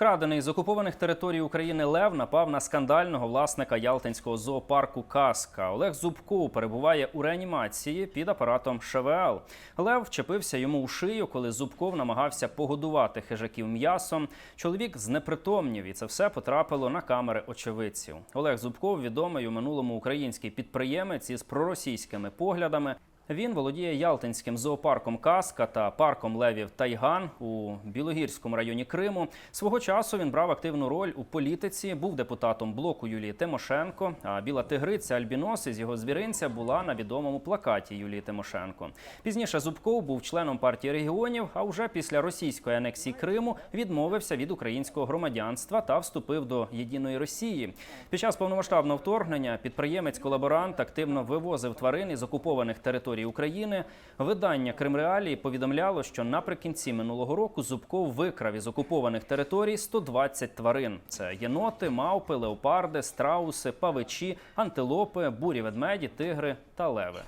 Вкрадений з окупованих територій України Лев напав на скандального власника Ялтинського зоопарку Казка. Олег Зубков перебуває у реанімації під апаратом ШВЛ. Лев вчепився йому у шию, коли Зубков намагався погодувати хижаків м'ясом. Чоловік знепритомнів, і це все потрапило на камери очевидців. Олег Зубков відомий у минулому український підприємець із проросійськими поглядами. Він володіє Ялтинським зоопарком Казка та парком левів Тайган у Білогірському районі Криму. Свого часу він брав активну роль у політиці, був депутатом блоку Юлії Тимошенко. А біла тигриця Альбінос із його звіринця була на відомому плакаті Юлії Тимошенко. Пізніше Зубков був членом партії регіонів. А вже після російської анексії Криму відмовився від українського громадянства та вступив до єдиної Росії. Під час повномасштабного вторгнення підприємець-колаборант активно вивозив тварин із окупованих територій України. Видання Кримреалії повідомляло, що наприкінці минулого року Зубков викрав із окупованих територій 120 тварин: це єноти, мавпи, леопарди, страуси, павичі, антилопи, бурі ведмеді, тигри та леви.